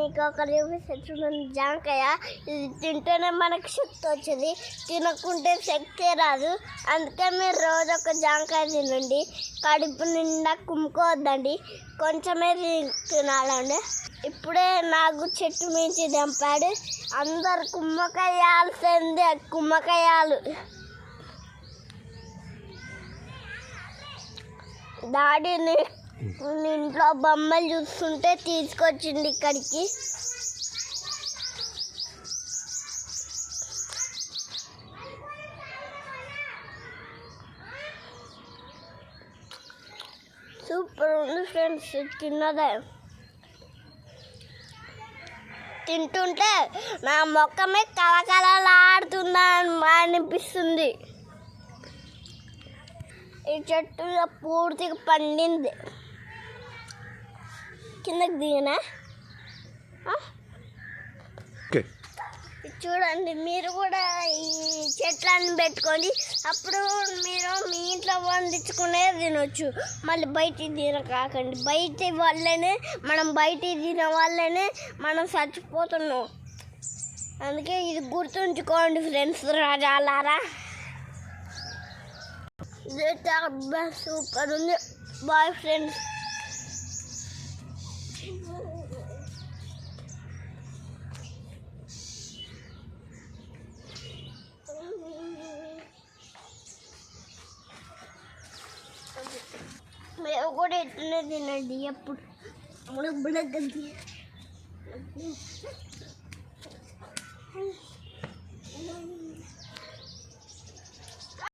నీకు ఒక చూపిస్తున్నాను జామకాయ ఇది తింటేనే మనకు శక్తి వచ్చేది. తినకుంటే శక్తి రాదు. అందుకే మీరు రోజు ఒక జాంకాయ తినండి. కడుపు నిండా కుమ్ముకోవద్దండి. కొంచెమే తినాలండి. ఇప్పుడే నాకు చెట్టు మించి దంపాడు. అందరు కుమ్మకాయాల్సిందే కుమ్మకాయాలు. డాడీని ఇంట్లో బొమ్మలు చూస్తుంటే తీసుకొచ్చింది ఇక్కడికి. సూపర్ ఉంది ఫ్రెండ్స్ తిన్నదే. తింటుంటే నా మొక్కమే కలకలలాడుతుందా అనిపిస్తుంది. ఈ చెట్టు పూర్తిగా పండింది. కిందకి దిగనా? ఓకే. చూడండి మీరు కూడా ఈ చెట్లను పెట్టుకోండి అప్పుడు మీరు మీ ఇంట్లో వండించుకునే తినొచ్చు. మళ్ళీ బయట తిన కాకండి బయట వల్లనే మనం బయట తిన వల్లనే మనం చచ్చిపోతున్నాం. అందుకే ఇది గుర్తుంచుకోండి ఫ్రెండ్స్ రాజాలారా. సూపర్ ఉంది. Bye friends. మేము కూడా ఎట్లనే తినండి ఎప్పుడు అప్పుడు బుడగంది